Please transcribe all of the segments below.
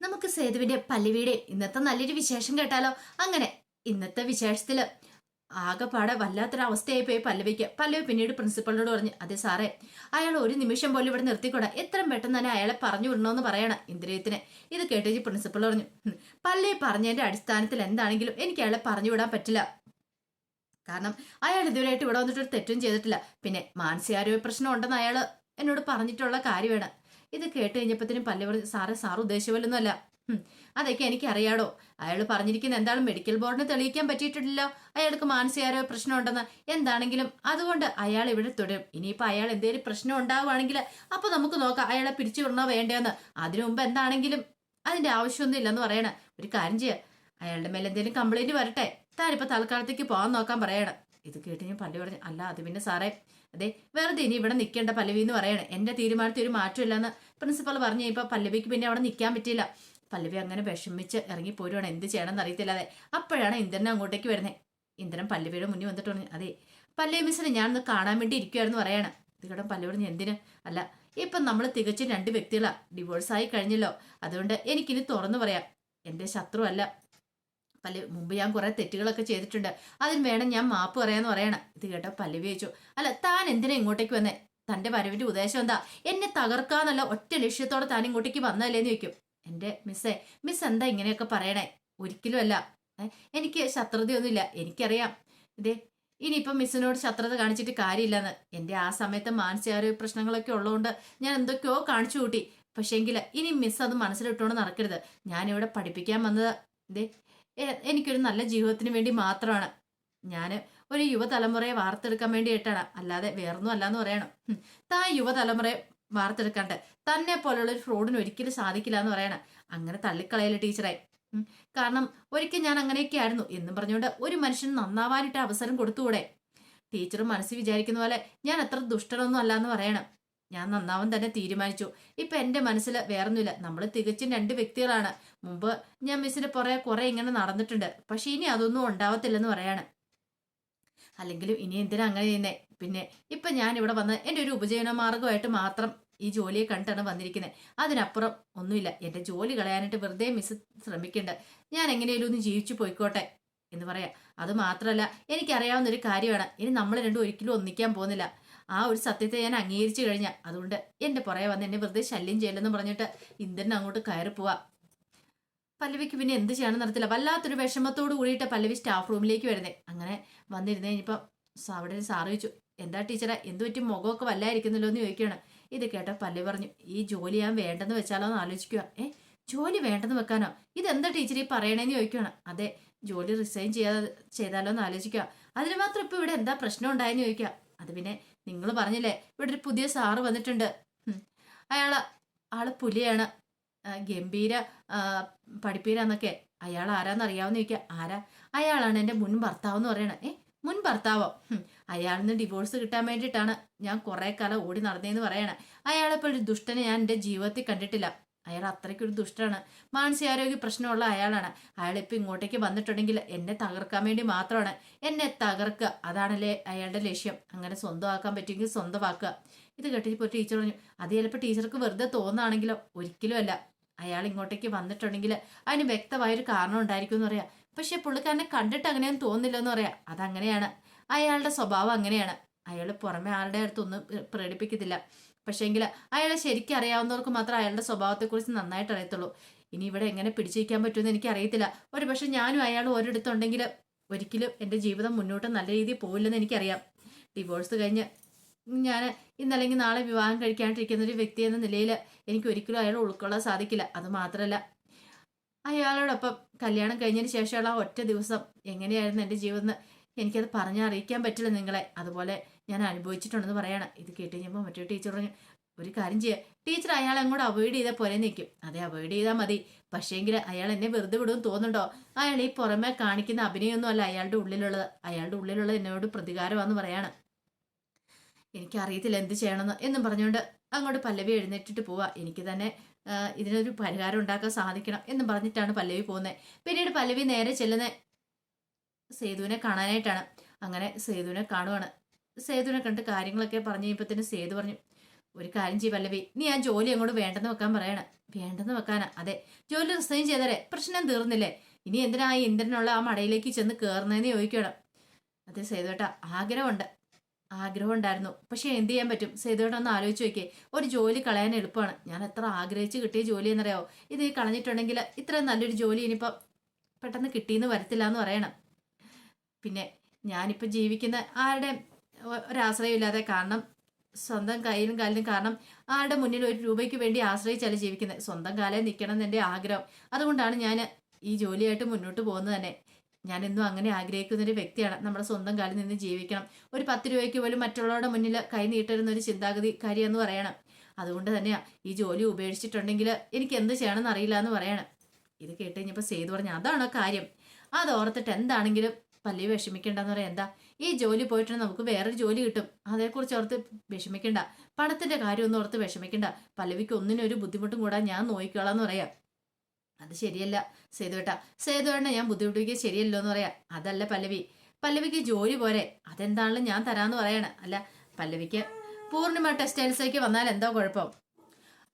നമുക്ക് സേതുവിന്റെ പല്ലുവീടെ ഇന്നത്തെ നല്ലൊരു വിശേഷം കേട്ടാലോ? അങ്ങനെ ഇന്നത്തെ വിശേഷത്തിൽ ആകെപ്പാടെ വല്ലാത്തൊരവസ്ഥയായി പോയി പല്ലവിക്ക്. പല്ലവി പിന്നീട് പ്രിൻസിപ്പളിനോട് പറഞ്ഞു അതെ സാറേ അയാൾ ഒരു നിമിഷം പോലും ഇവിടെ നിർത്തിക്കൂടാ. എത്രയും പെട്ടെന്ന് തന്നെ അയാളെ പറഞ്ഞു വിടണമെന്ന് പറയണം ഇന്ദ്രിയത്തിനെ ഇത് കേട്ടേച്ച് പ്രിൻസിപ്പൾ പറഞ്ഞു "ഹും, പല്ലവി പറഞ്ഞതിന്റെ അടിസ്ഥാനത്തിൽ എന്താണെങ്കിലും എനിക്ക് അയാളെ പറഞ്ഞു വിടാൻ പറ്റില്ല. കാരണം അയാൾ ഇതുവരെയായിട്ട് ഇവിടെ വന്നിട്ട് ഒരു തെറ്റും ചെയ്തിട്ടില്ല. പിന്നെ മാനസികാരോഗ്യ പ്രശ്നം ഉണ്ടെന്ന് അയാൾ എന്നോട് പറഞ്ഞിട്ടുള്ള കാര്യമാണ്. ഇത് കേട്ട് കഴിഞ്ഞപ്പോഴത്തേനും പല്ലവർ പറഞ്ഞു സാറ് സാർ ഉദ്ദേശിച്ചപോലൊന്നുമല്ല. അതൊക്കെ എനിക്ക് അറിയാടോ അയാൾ പറഞ്ഞിരിക്കുന്ന എന്താണ് മെഡിക്കൽ ബോർഡിന് തെളിയിക്കാൻ പറ്റിയിട്ടില്ലല്ലോ? അയാൾക്ക് മാനസികാരോ പ്രശ്നം ഉണ്ടെന്ന് എന്താണെങ്കിലും അതുകൊണ്ട് അയാൾ ഇവിടെ തുടരും. ഇനിയിപ്പോൾ അയാൾ എന്തെങ്കിലും പ്രശ്നം ഉണ്ടാവുകയാണെങ്കിൽ അപ്പോൾ നമുക്ക് നോക്കാം അയാളെ പിരിച്ചു വിടണോ വേണ്ടതെന്ന് അതിനു മുമ്പ് എന്താണെങ്കിലും അതിന്റെ ആവശ്യമൊന്നും ഇല്ലെന്ന് പറയണ. ഒരു കാര്യം ചെയ്യുക അയാളുടെ മേലെ എന്തെങ്കിലും കംപ്ലൈന്റ് വരട്ടെ. താനിപ്പോൾ തൽക്കാലത്തേക്ക് പോകാൻ നോക്കാൻ പറയണം. ഇത് കേട്ട് ഞാൻ പല്ലു പറഞ്ഞു അല്ല അത് പിന്നെ സാറേ അതെ വെറുതെ ഇനി ഇവിടെ നിൽക്കേണ്ട പല്ലവി എന്ന് പറയണേ. എന്റെ തീരുമാനത്തിൽ ഒരു മാറ്റമില്ലെന്ന് പ്രിൻസിപ്പൾ പറഞ്ഞു ഇപ്പോൾ പല്ലവിക്ക് പിന്നെ അവിടെ നിൽക്കാൻ പറ്റിയില്ല. പല്ലവി അങ്ങനെ വിഷമിച്ച് ഇറങ്ങി പോരുവാണ്. എന്ത് ചെയ്യണമെന്ന് അറിയത്തില്ലാതെ. അപ്പോഴാണ് ഇന്ദ്രൻ അങ്ങോട്ടേക്ക് വരുന്നത് ഇന്ദ്രൻ പല്ലവിയുടെ മുന്നിൽ വന്നിട്ട് പറഞ്ഞു അതെ പല്ലവി മിസ്സിനെ ഞാനൊന്ന് കാണാൻ വേണ്ടി ഇരിക്കുവായിരുന്നു പറയണം. ഇത് കേട്ടോ പല്ലവി പറഞ്ഞു എന്തിന്? അല്ല ഇപ്പം നമ്മൾ തികച്ചും രണ്ട് വ്യക്തികളാണ് ഡിവോഴ്സായി കഴിഞ്ഞല്ലോ. അതുകൊണ്ട് എനിക്കിനി തുറന്നു പറയാം. എന്റെ ശത്രു അല്ല പല്ലവി മുമ്പ് ഞാൻ കുറെ തെറ്റുകളൊക്കെ ചെയ്തിട്ടുണ്ട്. അതിന് വേണം ഞാൻ മാപ്പ് പറയാന്ന് പറയണം. ഇത് കേട്ടോ പല്ലവി ചോദിച്ചു അല്ല താൻ എന്തിനാ ഇങ്ങോട്ടേക്ക് വന്നേ? തന്റെ വരവിന്റെ ഉദ്ദേശം എന്താ? എന്നെ തകർക്കാന്നല്ല ഒറ്റ ലക്ഷ്യത്തോടെ താൻ ഇങ്ങോട്ടേക്ക് വന്നല്ലേന്ന് ചോദിക്കും. എന്റെ മിസ്സേ മിസ് എന്താ ഇങ്ങനെയൊക്കെ പറയണേ? ഒരിക്കലും അല്ല. എനിക്ക് ശത്രുതയൊന്നുമില്ല. എനിക്കറിയാം. ഇതേ ഇനിയിപ്പം മിസ്സിനോട് ശത്രുത കാണിച്ചിട്ട് കാര്യമില്ലെന്ന്. എന്റെ ആ സമയത്ത് മാനസികാരോഗ്യ പ്രശ്നങ്ങളൊക്കെ ഉള്ളതുകൊണ്ട് ഞാൻ എന്തൊക്കെയോ കാണിച്ചു കൂട്ടി. പക്ഷേങ്കിൽ ഇനി മിസ് അത് മനസ്സിലിട്ടുകൊണ്ട് നടക്കരുത്. ഞാനിവിടെ പഠിപ്പിക്കാൻ വന്നത്. ഇതേ എനിക്കൊരു നല്ല ജീവിതത്തിന് വേണ്ടി മാത്രമാണ്. ഞാൻ ഒരു യുവതലമുറയെ വാർത്തെടുക്കാൻ വേണ്ടിയിട്ടാണ്. അല്ലാതെ വേറൊന്നും അല്ലാന്ന് പറയണം. താ യുവതലമുറയെ വാർത്തെടുക്കാണ്ട് തന്നെ പോലുള്ള ഒരു ഫ്രോഡിന് ഒരിക്കലും സാധിക്കില്ല എന്ന് പറയണം. അങ്ങനെ തള്ളിക്കളയല്ലേ ടീച്ചറെ കാരണം ഒരിക്കൽ ഞാൻ അങ്ങനെയൊക്കെ ആയിരുന്നു. എന്നും പറഞ്ഞുകൊണ്ട് ഒരു മനുഷ്യന് നന്നാവാനായിട്ട് അവസരം കൊടുത്തുകൂടെ? ടീച്ചർ മനസ്സിൽ വിചാരിക്കുന്ന പോലെ ഞാൻ അത്ര ദുഷ്ടനൊന്നും അല്ല എന്ന് പറയണം. ഞാൻ നന്നാവൻ തന്നെ തീരുമാനിച്ചു. ഇപ്പൊ എന്റെ മനസ്സിൽ വേറൊന്നുമില്ല. നമ്മൾ തികച്ചും രണ്ട് വ്യക്തികളാണ്. മുമ്പ് ഞാൻ മിസ്സിന്റെ പുറകെ കുറെ ഇങ്ങനെ നടന്നിട്ടുണ്ട്. പക്ഷെ ഇനി അതൊന്നും ഉണ്ടാവത്തില്ലെന്ന് പറയാണ്. അല്ലെങ്കിലും ഇനി എന്തിനാ അങ്ങനെ ചെയ്യുന്നേ? പിന്നെ ഇപ്പൊ ഞാൻ ഇവിടെ വന്ന് എന്റെ ഒരു ഉപജീവന മാർഗമായിട്ട് മാത്രം ഈ ജോലിയെ കണ്ടാണ് വന്നിരിക്കുന്നത് അതിനപ്പുറം ഒന്നുമില്ല. എന്റെ ജോലി കളയാനായിട്ട് വെറുതെ മിസ് ശ്രമിക്കണ്ട. ഞാൻ എങ്ങനെയും ഒന്ന് ജീവിച്ചു പോയിക്കോട്ടെ എന്ന് പറയാം. അത് മാത്രമല്ല എനിക്കറിയാവുന്ന ഒരു കാര്യമാണ്. ഇനി നമ്മൾ രണ്ടും ഒരിക്കലും ഒന്നിക്കാൻ പോകുന്നില്ല. ആ ഒരു സത്യത്തെ ഞാൻ അംഗീകരിച്ചു കഴിഞ്ഞാൽ അതുകൊണ്ട് എന്റെ പുറകെ വന്ന് എന്നെ വെറുതെ ശല്യം ചെയ്യലെന്ന് പറഞ്ഞിട്ട് ഇന്ദ്രൻ അങ്ങോട്ട് കയറി പോവാ. പല്ലവിക്ക് പിന്നെ എന്ത് ചെയ്യണം നടത്തില്ല. വല്ലാത്തൊരു വിഷമത്തോട് കൂടിയിട്ട് പല്ലവി സ്റ്റാഫ് റൂമിലേക്ക് വരുന്നേ. അങ്ങനെ വന്നിരുന്നേ ഇനിയിപ്പം അവിടെ സാർ ചോദിച്ചു എന്താ ടീച്ചറെ എന്ത് പറ്റി? മുഖമൊക്കെ വല്ലായിരിക്കുന്നല്ലോ എന്ന് ചോദിക്കുകയാണ്. ഇത് കേട്ട പല്ലവി പറഞ്ഞു ഈ ജോലി ഞാൻ വേണ്ടെന്ന് വെച്ചാലോ എന്ന് ആലോചിക്കുക ഏ ജോലി വേണ്ടെന്ന് വെക്കാനോ? ഇതെന്താ ടീച്ചർ ഈ പറയണേന്ന് ചോദിക്കുകയാണ് അതെ ജോലി റിസൈൻ ചെയ്യാ ചെയ്താലോ എന്ന് ആലോചിക്കുക അതിന് മാത്രം ഇപ്പോൾ ഇവിടെ എന്താ പ്രശ്നം ഉണ്ടായെന്ന് ചോദിക്കുക അത് പിന്നെ നിങ്ങൾ പറഞ്ഞില്ലേ ഇവിടെ ഒരു പുതിയ സാറ് വന്നിട്ടുണ്ട്. അയാൾ ആൾ പുലിയാണ്. ഗംഭീര പഠിപ്പീരാന്നൊക്കെ. അയാൾ ആരാന്ന് അറിയാവുന്ന ചോദിക്കുക ആരാ? അയാളാണ് എന്റെ മുൻ ഭർത്താവ് എന്ന് പറയണേ. ഏ മുൻ ഭർത്താവോ? അയാളിൽ നിന്ന് ഡിവോഴ്സ് കിട്ടാൻ വേണ്ടിയിട്ടാണ് ഞാൻ കുറെ കാലം ഓടി നടന്നതെന്ന് പറയണേ. അയാളെപ്പോൾ ഒരു ദുഷ്ടനെ ഞാൻ എന്റെ ജീവിതത്തിൽ കണ്ടിട്ടില്ല. അയാൾ അത്രയ്ക്കൊരു ദുഷ്ടനാണ്. മാനസികാരോഗ്യ പ്രശ്നമുള്ള അയാളാണ്. അയാളിപ്പോൾ ഇങ്ങോട്ടേക്ക് വന്നിട്ടുണ്ടെങ്കിൽ എന്നെ തകർക്കാൻ വേണ്ടി മാത്രമാണ്. എന്നെ തകർക്കുക അതാണല്ലേ അയാളുടെ ലക്ഷ്യം. അങ്ങനെ സ്വന്തമാക്കാൻ പറ്റുമെങ്കിൽ സ്വന്തമാക്കുക. ഇത് കേട്ടിപ്പോൾ ടീച്ചർ പറഞ്ഞു അത് ചിലപ്പോൾ ടീച്ചർക്ക് വെറുതെ തോന്നുകയാണെങ്കിലോ? ഒരിക്കലും അല്ല. അയാൾ ഇങ്ങോട്ടേക്ക് വന്നിട്ടുണ്ടെങ്കിൽ അതിന് വ്യക്തമായൊരു കാരണം ഉണ്ടായിരിക്കും എന്ന് പറയാം. പക്ഷേ പുള്ളിക്കാരനെ കണ്ടിട്ട് അങ്ങനെയൊന്നും തോന്നില്ല എന്ന് പറയാം. അതങ്ങനെയാണ്. അയാളുടെ സ്വഭാവം അങ്ങനെയാണ്. അയാൾ പുറമെ ആളുടെ അടുത്തൊന്നും പ്രകടിപ്പിക്കത്തില്ല പക്ഷേങ്കിൽ അയാളെ ശരിക്കും അറിയാവുന്നവർക്ക് മാത്രം അയാളുടെ സ്വഭാവത്തെക്കുറിച്ച് നന്നായിട്ട് അറിയത്തുള്ളൂ. ഇനി ഇവിടെ എങ്ങനെ പിടിച്ചിരിക്കാൻ പറ്റുമെന്ന് എനിക്ക് അറിയത്തില്ല ഒരു പക്ഷെ ഞാനും അയാളും ഒരിടത്തുണ്ടെങ്കിൽ ഒരിക്കലും എന്റെ ജീവിതം മുന്നോട്ട് നല്ല രീതിയിൽ പോവില്ലെന്ന് എനിക്കറിയാം. ഡിവോഴ്സ് കഴിഞ്ഞ് ഞാൻ ഇന്നല്ലെങ്കിൽ നാളെ വിവാഹം കഴിക്കാണ്ടിരിക്കുന്ന ഒരു വ്യക്തി എന്ന നിലയിൽ എനിക്ക് ഒരിക്കലും അയാളെ ഉൾക്കൊള്ളാൻ സാധിക്കില്ല. അത് മാത്രമല്ല അയാളോടൊപ്പം കല്യാണം കഴിഞ്ഞതിന് ശേഷമുള്ള ഒറ്റ ദിവസം എങ്ങനെയായിരുന്നു എന്റെ ജീവിതം എനിക്കത് പറഞ്ഞറിയിക്കാൻ പറ്റില്ല നിങ്ങളെ. അതുപോലെ ഞാൻ അനുഭവിച്ചിട്ടുണ്ടെന്ന് പറയണം. ഇത് കേട്ട് കഴിഞ്ഞപ്പോൾ മറ്റൊരു ടീച്ചർ പറഞ്ഞു ഒരു കാര്യം ചെയ്യുക ടീച്ചർ അയാൾ അങ്ങോട്ട് അവോയ്ഡ് ചെയ്താൽ പോലെ നിൽക്കും അതെ അവോയ്ഡ് ചെയ്താൽ മതി. പക്ഷേങ്കിൽ അയാൾ എന്നെ വെറുതെ വിടുമെന്ന് തോന്നുന്നുണ്ടോ? അയാൾ ഈ പുറമെ കാണിക്കുന്ന അഭിനയമൊന്നും അല്ല അയാളുടെ ഉള്ളിലുള്ളത്. അയാളുടെ ഉള്ളിലുള്ളത് എന്നോട് പ്രതികാരമാണെന്ന് പറയാണ്. എനിക്കറിയത്തില്ല എന്ത് ചെയ്യണമെന്ന് എന്നും പറഞ്ഞുകൊണ്ട് അങ്ങോട്ട് പല്ലവി എഴുന്നേറ്റിട്ട് പോവാ. എനിക്ക് തന്നെ ഇതിനൊരു പരിഹാരം ഉണ്ടാക്കാൻ സാധിക്കണം എന്നും പറഞ്ഞിട്ടാണ് പല്ലവി പോകുന്നത്. പിന്നീട് പല്ലവി നേരെ ചെല്ലുന്നത് സേതുവിനെ കാണാനായിട്ടാണ്. അങ്ങനെ സേതുവിനെ കാണുവാണ്. സേതുവിനെ കണ്ട് കാര്യങ്ങളൊക്കെ പറഞ്ഞു കഴിയുമ്പോഴത്തേന് സേതു പറഞ്ഞു ഒരു കാര്യം ചെയ്യും പല്ലവി നീ ആ ജോലി അങ്ങോട്ട് വേണ്ടെന്ന് വെക്കാൻ പറയണ. വേണ്ടെന്ന് വെക്കാനാ? അതെ ജോലി റിസൈൻ ചെയ്തരെ പ്രശ്നം തീർന്നില്ലേ? ഇനി എന്തിനാ ഈ ഇന്ദ്രനുള്ള ആ മടയിലേക്ക് ചെന്ന് കയറുന്നതെന്ന് ചോദിക്കണം. അതെ സേതുവേട്ട ആഗ്രഹമുണ്ട് ആഗ്രഹം ഉണ്ടായിരുന്നു പക്ഷെ എന്ത് ചെയ്യാൻ പറ്റും? സേതുവേട്ട ഒന്ന് ആലോചിച്ച് നോക്കിയേ ഒരു ജോലി കളയാൻ എളുപ്പമാണ്. ഞാൻ എത്ര ആഗ്രഹിച്ച് കിട്ടിയ ജോലി എന്നറിയോ ഇത് കളഞ്ഞിട്ടുണ്ടെങ്കിൽ ഇത്രയും നല്ലൊരു ജോലി ഇനിയിപ്പം പെട്ടെന്ന് കിട്ടിയെന്ന് വരത്തില്ല എന്ന് പറയണം. പിന്നെ ഞാനിപ്പോൾ ജീവിക്കുന്ന ആരുടെ ഒരാശ്രയമില്ലാതെ കാരണം സ്വന്തം കയ്യിലും കാലിലും കാരണം ആരുടെ മുന്നിൽ ഒരു രൂപയ്ക്ക് വേണ്ടി ആശ്രയിച്ചല്ല ജീവിക്കുന്നത്? സ്വന്തം കാലേ നിൽക്കണം എന്നെന്റെ ആഗ്രഹം. അതുകൊണ്ടാണ് ഞാൻ ഈ ജോലിയായിട്ട് മുന്നോട്ട് പോകുന്നത് തന്നെ. ഞാൻ എന്നും അങ്ങനെ ആഗ്രഹിക്കുന്ന ഒരു വ്യക്തിയാണ്. നമ്മുടെ സ്വന്തം കാലിൽ നിന്ന് ജീവിക്കണം. ഒരു പത്ത് രൂപയ്ക്ക് പോലും മറ്റുള്ളവരുടെ മുന്നിൽ കൈ നീട്ടരുന്ന ഒരു ചിന്താഗതി കാര്യമെന്ന് പറയണം. അതുകൊണ്ട് തന്നെയാണ് ഈ ജോലി ഉപേക്ഷിച്ചിട്ടുണ്ടെങ്കിൽ എനിക്ക് എന്ത് ചെയ്യണമെന്ന് അറിയില്ല എന്ന് പറയണം. ഇത് കേട്ട് കഴിഞ്ഞപ്പോൾ ചെയ്തു പറഞ്ഞു അതാണ് കാര്യം. അത് ഓർത്തിട്ട് എന്താണെങ്കിലും പല്ലി വിഷമിക്കണ്ടെന്ന് പറയാം. എന്താ? ഈ ജോലി പോയിട്ടുണ്ടെങ്കിൽ നമുക്ക് വേറൊരു ജോലി കിട്ടും. അതേക്കുറിച്ച് ഓർത്ത് വിഷമിക്കണ്ട. പണത്തിന്റെ കാര്യമൊന്നും ഓർത്ത് വിഷമിക്കണ്ട. പല്ലവിക്ക് ഒന്നിനും ഒരു ബുദ്ധിമുട്ടും കൂടാ ഞാൻ നോക്കിക്കോളാന്ന് പറയാം. അത് ശരിയല്ല സേതുവേട്ട. സേതുവേട്ടനെ ഞാൻ ബുദ്ധിമുട്ടിക്കുക ശരിയല്ലോ എന്ന് പറയാം. അതല്ല പല്ലവി. പല്ലവിക്ക് ജോലി പോരെ. അതെന്താണെങ്കിലും ഞാൻ തരാമെന്ന് പറയണ. അല്ല പല്ലവിക്ക് പൂർണിമ ടെക്സ്റ്റൈൽസിലേക്ക് വന്നാൽ എന്താ കുഴപ്പം?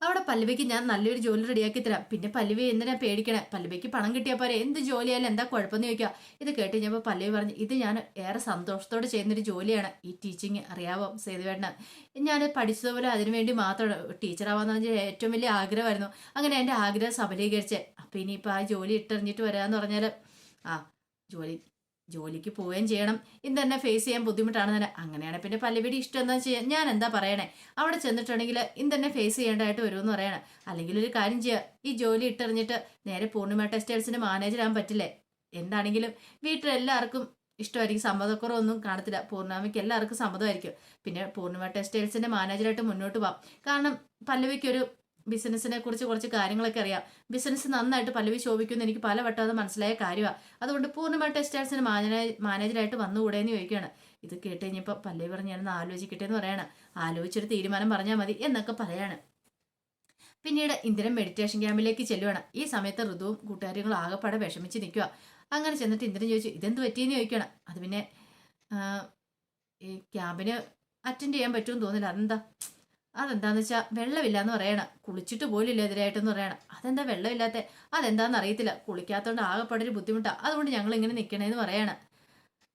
അവിടെ പല്ലവിക്ക് ഞാൻ നല്ലൊരു ജോലി റെഡിയാക്കി തരാം. പിന്നെ പല്ലവി എന്തിനാ പേടിക്കണേ? പല്ലവിക്ക് പണം കിട്ടിയാൽ പോരെ? എന്ത് ജോലിയായാലും എന്താ കുഴപ്പമെന്ന് ചോദിക്കുക. ഇത് കേട്ട് കഴിഞ്ഞപ്പോൾ പല്ലവി പറഞ്ഞു ഇത് ഞാൻ ഏറെ സന്തോഷത്തോടെ ചെയ്യുന്നൊരു ജോലിയാണ്. ഈ ടീച്ചിങ് അറിയാവോ സേതുവേട്ടന്? ഞാൻ പഠിച്ചതുപോലെ അതിനുവേണ്ടി മാത്രം ടീച്ചറാവാന്ന് പറഞ്ഞാൽ ഏറ്റവും വലിയ ആഗ്രഹമായിരുന്നു. അങ്ങനെ എന്റെ ആഗ്രഹം സഫലീകരിച്ചേ. അപ്പം ഇനിയിപ്പോൾ ആ ജോലി ഇട്ടെറിഞ്ഞിട്ട് വരാമെന്ന് പറഞ്ഞാൽ ആ ജോലി ജോലിക്ക് പോവുകയും ചെയ്യണം. ഇന്ന് തന്നെ ഫേസ് ചെയ്യാൻ ബുദ്ധിമുട്ടാണ് തന്നെ. അങ്ങനെയാണ് പിന്നെ പലവിടെ ഇഷ്ടം എന്താ ചെയ്യാൻ ഞാൻ എന്താ പറയണേ? അവിടെ ചെന്നിട്ടുണ്ടെങ്കിൽ ഇന്ന് തന്നെ ഫേസ് ചെയ്യേണ്ടതായിട്ട് വരുമെന്ന് പറയണം. അല്ലെങ്കിൽ ഒരു കാര്യം ചെയ്യുക ഈ ജോലി ഇട്ടെറിഞ്ഞിട്ട് നേരെ പൂർണിമ ടെക്സ്റ്റൈൽസിന് മാനേജർ ആകാൻ പറ്റില്ലേ? എന്താണെങ്കിലും വീട്ടിലെല്ലാവർക്കും ഇഷ്ടമായിരിക്കും. സമ്മതക്കുറവൊന്നും കാണത്തില്ല. പൂർണാമയ്ക്ക് എല്ലാവർക്കും സമ്മതമായിരിക്കും. പിന്നെ പൂർണിമ ടെക്സ്റ്റൈൽസിന്റെ മാനേജറായിട്ട് മുന്നോട്ട് പോകാം കാരണം പല്ലവിക്കൊരു ബിസിനസ്സിനെ കുറിച്ച് കുറച്ച് കാര്യങ്ങളൊക്കെ അറിയാം. ബിസിനസ് നന്നായിട്ട് പലവി ശോഭിക്കുമെന്ന് എനിക്ക് പലവട്ടം അത് മനസ്സിലായ കാര്യമാണ് അതുകൊണ്ട് പൂർണിമ ടെക്സ്റ്റൈൽസിന് മാനേജറായിട്ട് വന്നുകൂടെ എന്ന് ചോദിക്കുകയാണ്. ഇത് കേട്ട് കഴിഞ്ഞപ്പോൾ പല്ലവി പറഞ്ഞ് ഞാനൊന്ന് ആലോചിക്കട്ടെ എന്ന് പറയാണ്. ആലോചിച്ചൊരു തീരുമാനം പറഞ്ഞാൽ മതി എന്നൊക്കെ പറയാണ്. പിന്നീട് ഇന്ദ്രൻ മെഡിറ്റേഷൻ ക്യാമ്പിലേക്ക് ചെല്ലുവാണ്. ഈ സമയത്ത് ഋതുവും കൂട്ടുകാരികളും ആകെപ്പാടെ വിഷമിച്ച് നിൽക്കുക അങ്ങനെ ചെന്നിട്ട് ഇന്ദിരം ചോദിച്ചു ഇതെന്ത് പറ്റിയെന്ന്? ചോദിക്കണം അത് പിന്നെ ഈ ക്യാമ്പിന് അറ്റൻഡ് ചെയ്യാൻ പറ്റുമെന്ന് തോന്നില്ല അതെന്താ? അതെന്താന്ന് വെച്ചാൽ വെള്ളമില്ല എന്ന് പറയണം. കുളിച്ചിട്ട് പോലില്ല എതിരായിട്ടെന്ന് പറയണം. അതെന്താ വെള്ളമില്ലാത്ത? അതെന്താന്ന് അറിയത്തില്ല കുളിക്കാത്തതുകൊണ്ട് ആകെപ്പാടെ ഒരു ബുദ്ധിമുട്ടാണ് അതുകൊണ്ട് ഞങ്ങൾ ഇങ്ങനെ നിൽക്കണേന്ന് പറയണം.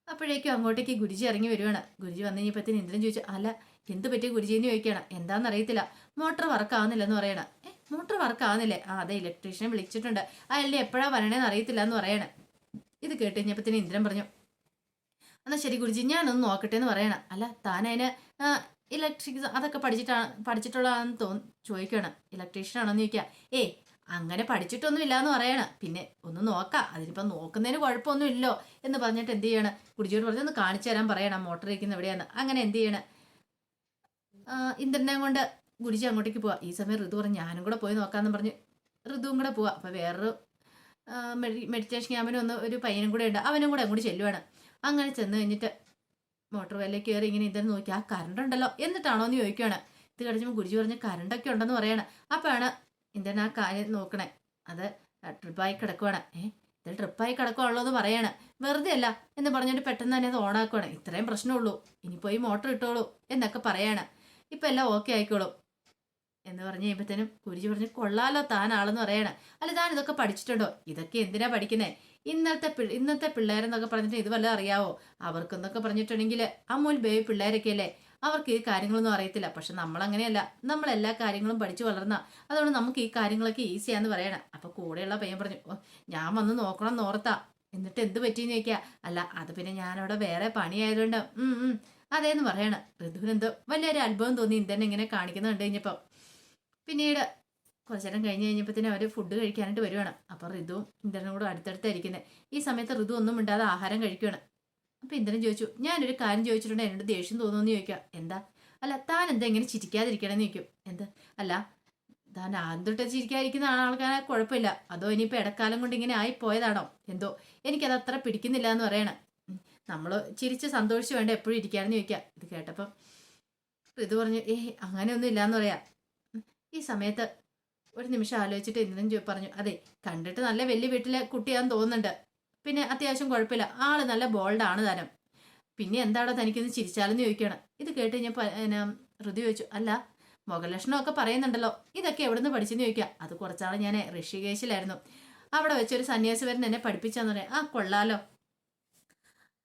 അപ്പോഴേക്കും അങ്ങോട്ടേക്ക് ഗുരുജി ഇറങ്ങി വരുവാണ്. ഗുരുജി വന്നു കഴിഞ്ഞപ്പത്തിന് ഇന്ദ്രൻ ചോദിച്ചു അല്ല എന്ത് പറ്റി ഗുരുജിന്ന് ചോദിക്കണം? എന്താണെന്ന് അറിയത്തില്ല മോട്ടർ വർക്ക് ആവുന്നില്ലെന്ന് പറയണം മോട്ടർ വർക്ക് ആവുന്നില്ലേ ആ അതെ ഇലക്ട്രീഷ്യനെ വിളിച്ചിട്ടുണ്ട്. അയാളുടെ എപ്പോഴാ വരണേന്ന് അറിയത്തില്ല എന്ന് പറയണം. ഇത് കേട്ട് കഴിഞ്ഞപ്പത്തിന് ഇന്ദ്രൻ പറഞ്ഞു എന്നാ ശരി ഗുരുജി ഞാനൊന്ന് നോക്കട്ടെ എന്ന് പറയണം. അല്ല താൻ അതിന് ഇലക്ട്രിക് അതൊക്കെ പഠിച്ചിട്ടാണ് പഠിച്ചിട്ടുള്ളതാണെന്ന് തോന്നി ചോദിക്കണം. ഇലക്ട്രീഷ്യൻ ആണോന്ന് ചോദിക്കുക ഏ അങ്ങനെ പഠിച്ചിട്ടൊന്നും ഇല്ലാന്ന് പറയണം. പിന്നെ ഒന്ന് നോക്കാം. അതിനിപ്പം നോക്കുന്നതിന് കുഴപ്പമൊന്നും ഇല്ലോ എന്ന് പറഞ്ഞിട്ട് എന്ത് ചെയ്യണം? കുടിച്ചോട് പറഞ്ഞ് ഒന്ന് കാണിച്ചു തരാൻ പറയണം. മോട്ടർ ഇരിക്കുന്ന എവിടെയാണ് അങ്ങനെ എന്ത് ചെയ്യണം? ഇന്ദ്രനെ കൊണ്ട് ഗുരുജി അങ്ങോട്ടേക്ക് പോവാം. ഈ സമയം ഋതു പറഞ്ഞു ഞാനും കൂടെ പോയി നോക്കാമെന്ന് പറഞ്ഞ് ഋതുവും കൂടെ പോവാം. അപ്പം വേറൊരു മെഡിറ്റേഷൻ ക്യാമ്പിന് ഒന്ന് ഒരു പയ്യനും കൂടെ ഉണ്ട്. അവനും കൂടെ അങ്ങോട്ട് ചെല്ലുവാണ്. അങ്ങനെ ചെന്ന് കഴിഞ്ഞിട്ട് മോട്ടോർ വെല്ലേക്ക് കയറി ഇങ്ങനെ ഇതെന്ന് നോക്കി ആ കറണ്ട് ഉണ്ടല്ലോ എന്നിട്ടാണോ എന്ന് ചോദിക്കുകയാണ് ഇത് കഴിച്ചപ്പോൾ ഗുരുജി പറഞ്ഞ് കറണ്ടൊക്കെ ഉണ്ടെന്ന് പറയാണ്. അപ്പോഴാണ് ഇന്ദ്രൻ ആ കാര്യം നോക്കണേ. അത് ട്രിപ്പായി കിടക്കുവാണ്. ഏഹ് ഇത് ട്രിപ്പായി കിടക്കുവാണല്ലോ പറയാണ്. വെറുതെ അല്ല എന്ന് പറഞ്ഞിട്ട് പെട്ടെന്ന് തന്നെ അത് ഓണാക്കുവാണ് ഇത്രയും പ്രശ്നമുള്ളൂ. ഇനി പോയി മോട്ടർ ഇട്ടോളൂ എന്നൊക്കെ പറയാണ്. ഇപ്പം എല്ലാം ഓക്കെ ആയിക്കോളും. എന്ന് പറഞ്ഞ് കഴിയുമ്പോഴത്തേനും ഗുരുജി പറഞ്ഞ് കൊള്ളാലോ താൻ ആളെന്ന് പറയണം. അല്ല താൻ ഇതൊക്കെ പഠിച്ചിട്ടുണ്ടോ? ഇതൊക്കെ എന്തിനാ പഠിക്കുന്നേ? ഇന്നത്തെ പി- ഇന്നത്തെ പിള്ളേരെന്നൊക്കെ പറഞ്ഞിട്ട് ഇത് വല്ലതും അറിയാവോ? അവർക്കെന്നൊക്കെ പറഞ്ഞിട്ടുണ്ടെങ്കിൽ അമ്മൂൽ ബേബി പിള്ളേരൊക്കെ അല്ലേ അവർക്ക് ഈ കാര്യങ്ങളൊന്നും അറിയത്തില്ല. പക്ഷെ നമ്മൾ അങ്ങനെയല്ല നമ്മൾ എല്ലാ കാര്യങ്ങളും പഠിച്ചു വളർന്ന. അതുകൊണ്ട് നമുക്ക് ഈ കാര്യങ്ങളൊക്കെ ഈസിയാന്ന് പറയണം. അപ്പൊ കൂടെയുള്ള പയ്യൻ പറഞ്ഞു "ഓ, ഞാൻ വന്ന് നോക്കണം നോർത്താ എന്നിട്ട് എന്ത് പറ്റിയെന്ന് ചോദിക്കുക അല്ല അത് പിന്നെ ഞാനവിടെ വേറെ പണിയായതുകൊണ്ട്. ഉം ഉം. അതേന്ന് പറയണം. ഋതുവിനെന്തോ വലിയൊരു അത്ഭുതം തോന്നി ഇന്ത്യനെ ഇങ്ങനെ കാണിക്കുന്നത് കണ്ടു കഴിഞ്ഞപ്പോൾ പിന്നീട് കുറച്ചു നേരം കഴിഞ്ഞ് കഴിഞ്ഞപ്പോഴത്തേനും അവർ ഫുഡ് കഴിക്കാനായിട്ട് വരുവാണ്. അപ്പോൾ ഋതുവും ഇന്ദ്രനും കൂടെ അടുത്തടുത്തായിരിക്കുന്നത് ഈ സമയത്ത് ഋതു ഒന്നും മിണ്ടാതെ ആഹാരം കഴിക്കുകയാണ് അപ്പോൾ ഇന്ദ്രൻ ചോദിച്ചു ഞാനൊരു കാര്യം ചോദിച്ചിട്ടുണ്ട്? എന്നോട് ദേഷ്യം തോന്നുമെന്ന് ചോദിക്കുക എന്താ? അല്ല താൻ എന്താ ഇങ്ങനെ ചിരിക്കാതിരിക്കണമെന്ന് ചോദിക്കും. എന്ത്? അല്ല താൻ ആദ്യം ചിരിക്കാതിരിക്കുന്ന ആൾക്കാരെ കുഴപ്പമില്ല. അതോ ഇനിയിപ്പോൾ ഇടക്കാലം കൊണ്ട് ഇങ്ങനെ ആയി പോയതാണോ എന്തോ? എനിക്കത് അത്ര പിടിക്കുന്നില്ല എന്ന് പറയണം നമ്മൾ ചിരിച്ച് സന്തോഷിച്ച് വേണ്ട എപ്പോഴും ഇരിക്കാമെന്ന് ചോദിക്കുക ഇത് കേട്ടപ്പം ഇത് പറഞ്ഞു ഏ അങ്ങനെയൊന്നും ഇല്ലയെന്ന് പറയാം. ഈ സമയത്ത് ഒരു നിമിഷം ആലോചിച്ചിട്ട് എന്തെങ്കിലും പറഞ്ഞു അതെ കണ്ടിട്ട് നല്ല വലിയ വീട്ടിലെ കുട്ടിയാന്ന് തോന്നുന്നുണ്ട്. പിന്നെ അത്യാവശ്യം കുഴപ്പമില്ല. ആൾ നല്ല ബോൾഡാണ് തരം പിന്നെ എന്താണോ തനിക്കൊന്ന് ചിരിച്ചാലെന്ന് ചോദിക്കുകയാണ്. ഇത് കേട്ട് കഴിഞ്ഞപ്പോൾ ഋതു ചോദിച്ചു അല്ല മുഖലക്ഷണമൊക്കെ പറയുന്നുണ്ടല്ലോ. ഇതൊക്കെ എവിടുന്ന് പഠിച്ചെന്ന് ചോദിക്കുക അത് കുറച്ചാൾ ഞാൻ ഋഷികേശിലായിരുന്നു. അവിടെ വെച്ചൊരു സന്യാസി വരൻ എന്നെ പഠിപ്പിച്ചാന്ന് പറയാം. ആ കൊള്ളാലോ.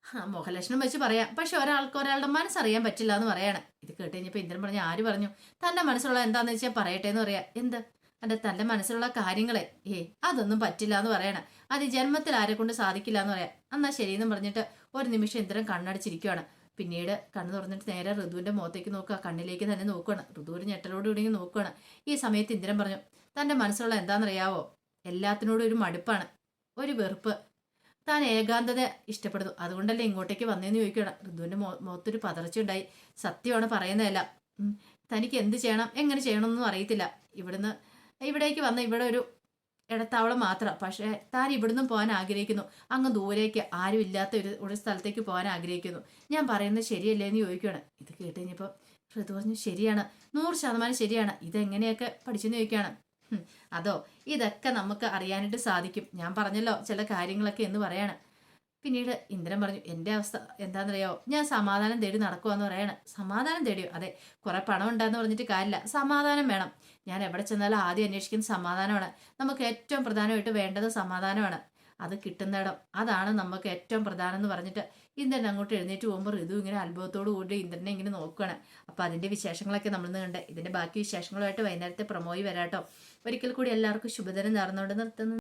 ആ മുഖലക്ഷണം വെച്ച് പറയാം. പക്ഷെ ഒരാൾക്ക് ഒരാളുടെ മനസ്സറിയാൻ പറ്റില്ല എന്ന് പറയാണ്. ഇത് കേട്ട് കഴിഞ്ഞപ്പോൾ ഇന്ദ്രൻ പറഞ്ഞു ആര് പറഞ്ഞു? തന്റെ മനസ്സുള്ള എന്താണെന്ന് വെച്ചാൽ പറയട്ടെ എന്ന് പറയാം. എന്ത്? അന്റെ തന്റെ മനസ്സിലുള്ള കാര്യങ്ങളെ. ഏ അതൊന്നും പറ്റില്ല എന്ന് പറയണം. അത് ജന്മത്തിൽ ആരെ കൊണ്ട് സാധിക്കില്ല എന്ന് പറയാം എന്നാ ശരിയെന്ന് പറഞ്ഞിട്ട് ഒരു നിമിഷം ഇന്ദ്രൻ കണ്ണടച്ചിരിക്കുകയാണ് പിന്നീട് കണ്ണു തുറന്നിട്ട് നേരെ ഋതുവിന്റെ മുഖത്തേക്ക് നോക്കുക. കണ്ണിലേക്ക് തന്നെ നോക്കുകയാണ് ഋതു ഞെട്ടലോട് കൂടി നോക്കുകയാണ് ഈ സമയത്ത് ഇന്ദ്രൻ പറഞ്ഞു തന്റെ മനസ്സിലുള്ള എന്താണെന്നറിയാവോ? എല്ലാത്തിനോടും ഒരു മടുപ്പാണ്. ഒരു വെറുപ്പ്. താൻ ഏകാന്തത ഇഷ്ടപ്പെടുന്നു. അതുകൊണ്ടല്ലേ ഇങ്ങോട്ടേക്ക് വന്നതെന്ന് ചോദിക്കണം ഋതുവിന്റെ മോ മുഖത്തൊരു പതർച്ച ഉണ്ടായി സത്യമാണ് പറയുന്നതല്ല. തനിക്ക് എന്ത് ചെയ്യണം? എങ്ങനെ ചെയ്യണമെന്നൊന്നും അറിയത്തില്ല. ഇവിടുന്ന് ഇവിടേക്ക് വന്ന ഇവിടെ ഒരു ഇടത്താവളം മാത്രം. പക്ഷേ താൻ ഇവിടുന്ന് പോകാൻ ആഗ്രഹിക്കുന്നു. അങ്ങ് ദൂരേക്ക് ആരും ഇല്ലാത്ത ഒരു ഒരു സ്ഥലത്തേക്ക് പോകാൻ ആഗ്രഹിക്കുന്നു. ഞാൻ പറയുന്നത് ശരിയല്ലേ എന്ന് ചോദിക്കുകയാണ് ഇത് കേട്ട് കഴിഞ്ഞപ്പോൾ ഋതു പറഞ്ഞു ശരിയാണ്. നൂറ് ശതമാനം ശരിയാണ്. ഇതെങ്ങനെയൊക്കെ പഠിച്ചെന്ന് ചോദിക്കുകയാണ് അതോ ഇതൊക്കെ നമുക്ക് അറിയാനായിട്ട് സാധിക്കും. ഞാൻ പറഞ്ഞല്ലോ ചില കാര്യങ്ങളൊക്കെ എന്ന് പറയാണ്. പിന്നീട് ഇന്ദ്രൻ പറഞ്ഞു എന്റെ അവസ്ഥ എന്താണെന്നറിയാവോ ഞാൻ സമാധാനം തേടി നടക്കുവാന്ന് പറയണേ. സമാധാനം തേടിയോ? അതെ കുറെ പണം ഉണ്ടെന്ന് പറഞ്ഞിട്ട് കാര്യമില്ല. സമാധാനം വേണം. ഞാൻ എവിടെ ചെന്നാലും ആദ്യം അന്വേഷിക്കുന്ന സമാധാനമാണ്. നമുക്ക് ഏറ്റവും പ്രധാനമായിട്ട് വേണ്ടത് സമാധാനമാണ്. അത് കിട്ടുന്നിടം. അതാണ് നമുക്ക് ഏറ്റവും പ്രധാനം എന്ന് പറഞ്ഞിട്ട് ഇന്ദ്രൻ അങ്ങോട്ട് എഴുന്നേറ്റ് പോകുമ്പോൾ ഋതു ഇങ്ങനെ അത്ഭുതത്തോടു കൂടി ഇന്ദ്രനെ ഇങ്ങനെ നോക്കുകയാണ് അപ്പോൾ അതിന്റെ വിശേഷങ്ങളൊക്കെ നമ്മൾ കണ്ട്. ഇതിന്റെ ബാക്കി വിശേഷങ്ങളുമായിട്ട് വൈകുന്നേരത്തെ പ്രമോയി വരാട്ടോ. ഒരിക്കൽ കൂടി എല്ലാവർക്കും ശുഭദിനം നേർന്നുകൊണ്ട് നിർത്തുന്നു.